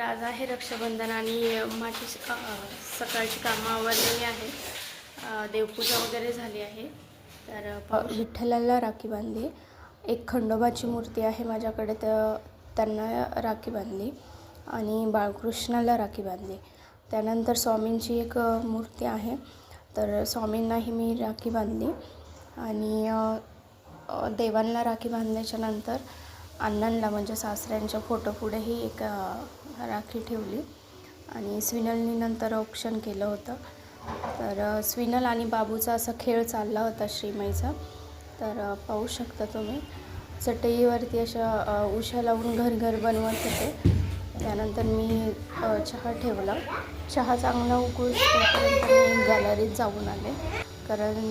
आज आहे रक्षाबंधन आणि माझी सकाळची कामं आवरलेली आहे. देवपूजा वगैरे झाली आहे. तर विठ्ठलाला राखी बांधली. एक खंडोबाची मूर्ती आहे माझ्याकडे तर त्यांना राखी बांधली आणि बाळकृष्णाला राखी बांधली. त्यानंतर स्वामींची एक मूर्ती आहे. तर स्वामींनाही मी राखी बांधली आणि देवांना राखी बांधल्याच्या नंतर अण्णांना म्हणजे सासऱ्यांच्या फोटो पुढेही एक राखी ठेवली. आणि स्विनलनी नंतर ऑप्शन केलं होतं. तर स्विनल आणि बाबूचा असा खेळ चालला होता श्रीमईचा. तर पाहू शकता तुम्ही. चटईवरती अशा उशा लावून घर घर बनवत होते. त्यानंतर मी चहा ठेवला. चहा चांगला उकळून मी गॅलरीत जाऊन आले. कारण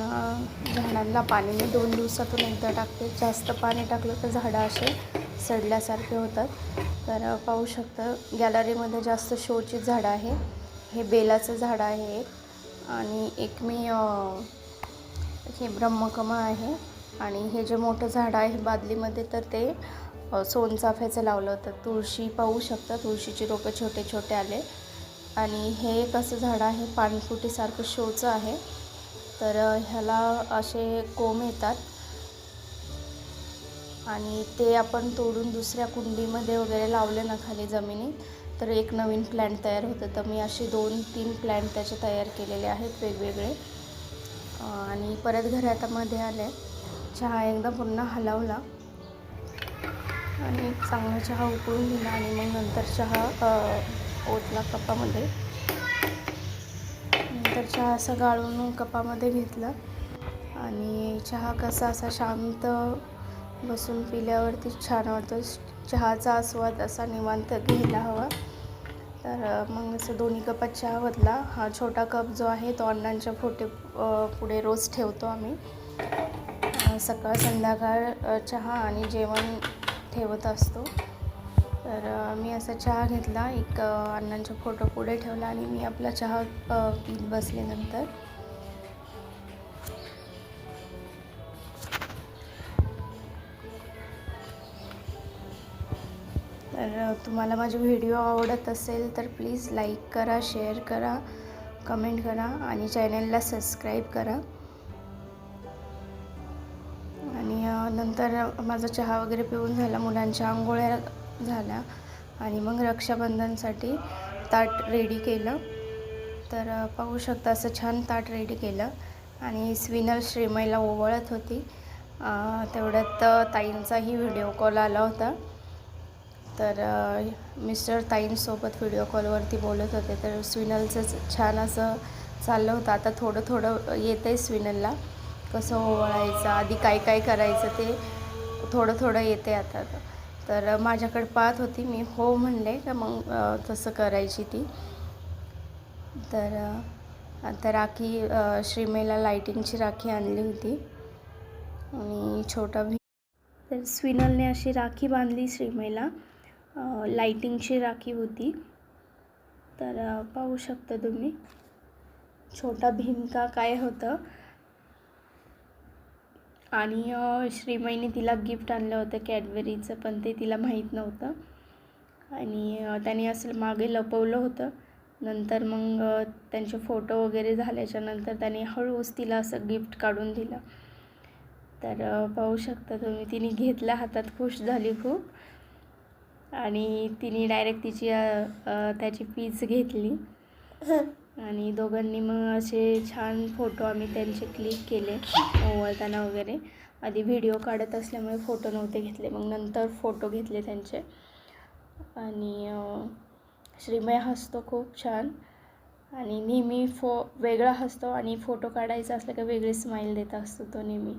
झाडांना पाणी मी दोन दिवसातून एकदा टाकते. जास्त पाणी टाकलं तर झाडं असे सडल्यासारखे होतात. तर पाहू शकता गॅलरीमध्ये जास्त शोची झाडं आहे. हे बेलाचं झाड आहे एक. आणि एक मी हे ब्रह्मकमळ आहे. आणि हे जे मोठं झाड आहे बादलीमध्ये तर ते सोनचाफ्याचं लावलं होतं. तुळशी पाहू शकता तुळशीची रोपं छोटे छोटे आले. आणि हे एक असं झाड आहे पाणफुटीसारखं शोचं आहे. तर ह्याला असे कोंब येतात. आणि ते आपण तोडून दुसऱ्या कुंडीमध्ये वगैरे लावले ना खाली जमिनीत तर एक नवीन प्लॅन्ट तयार होतं. तर मी असे दोन तीन प्लॅन्ट त्याचे तयार केलेले आहेत वेगवेगळे. आणि परत घरातामध्ये आले चहा एकदा पुन्हा हलवला. आणि चांगला चहा उकळून दिला आणि मग नंतर चहा ओतला कपामध्ये. चहा असं गाळून कपामध्ये घेतला. आणि चहा कसा असा शांत बसून पिल्यावरती छान वाटतो. चहाचा आस्वाद असा निवांत घ्यायला हवा. तर मग असं दोन्ही कपात चहा बदला हा छोटा कप जो आहे तो अण्णांच्या फोटे पुढे रोज ठेवतो आम्ही. सकाळ संध्याकाळ चहा आणि जेवण ठेवत असतो. तर मी असा चहा घेतला. एक अण्णांचा फोटो पुढे ठेवला आणि मी आपला चहा पीत बसले नंतर. तर तुम्हाला माझे व्हिडिओ आवडत असेल तर प्लीज लाईक करा शेअर करा कमेंट करा आणि चॅनलला सबस्क्राईब करा. आणि नंतर माझा चहा वगैरे पिऊन झाला. मुलांच्या आंघोळ्या झाल्या. आणि मग रक्षाबंधनसाठी ताट रेडी केलं. तर पाहू शकता असं छान ताट रेडी केलं. आणि स्विनल श्रीमईला ओवळत होती. तेवढ्यात ताईंचाही व्हिडिओ कॉल आला होता. तर मिस्टर ताईंसोबत व्हिडिओ कॉलवरती बोलत होते. तर स्विनलचं छान असं चाललं होतं. आता थोडं थोडं येतं आहे स्विनलला. कसं ओवळायचं आधी काय काय करायचं ते थोडं थोडं येते आता. तर माझ्याकडे पाहत होती मी हो म्हणले का मग तसं करायची ती. तर आता राखी श्रीमेला लाईटिंगची राखी आणली होती. आणि छोटा भी तर स्विनलने अशी राखी बांधली श्रीमेला. लाईटिंगची राखी होती. तर पाहू शकता तुम्ही. छोटा भीम का काय होतं? आणि अ, श्रीमईने तिला गिफ्ट आणलं होतं कॅडबरीचं पण ते तिला माहीत नव्हतं. आणि त्याने असं मागे लपवलं होतं. नंतर मग त्यांचे फोटो वगैरे झाल्याच्यानंतर त्याने हळूच तिला असं गिफ्ट काढून दिलं. तर पाहू शकता तुम्ही तिने घेतल्या हातात खुश झाली खूप. आणि तिने डायरेक्ट तिची त्याची पीच घेतली. आणि दोघांनी मग असे छान फोटो आम्ही त्यांचे क्लिक केले ओवळताना वगैरे. आधी व्हिडिओ काढत असल्यामुळे फोटो नव्हते घेतले मग नंतर फोटो घेतले त्यांचे. आणि श्रीमय हसतो खूप छान. आणि नेहमी फो वेगळा हसतो आणि फोटो काढायचा असला का वेगळी स्माईल देत असतो तो नेहमी.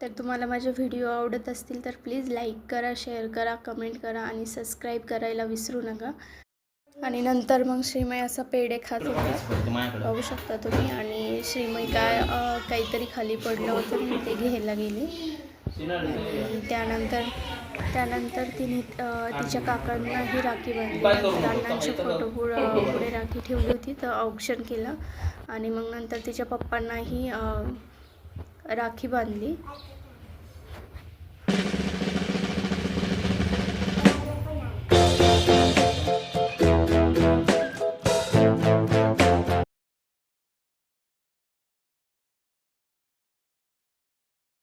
तर तुम्हाला माझे व्हिडिओ आवडत असतील तर प्लीज लाईक करा शेअर करा कमेंट करा आणि सबस्क्राईब करायला विसरू नका. आणि नंतर मग श्रीमय असा पेढे खात होता. पाहू शकता तुम्ही. आणि श्रीमय काय काहीतरी खाली पडलं होतं मी ते घ्यायला गेले. त्यानंतर त्यानंतर तिने तिच्या काकांनाही राखी बांधली. नंतर अण्णांच्या फोटो पुढं पुढे राखी ठेवली होती. तर ऑप्शन केलं. आणि मग नंतर तिच्या पप्पांनाही राखी बांधली.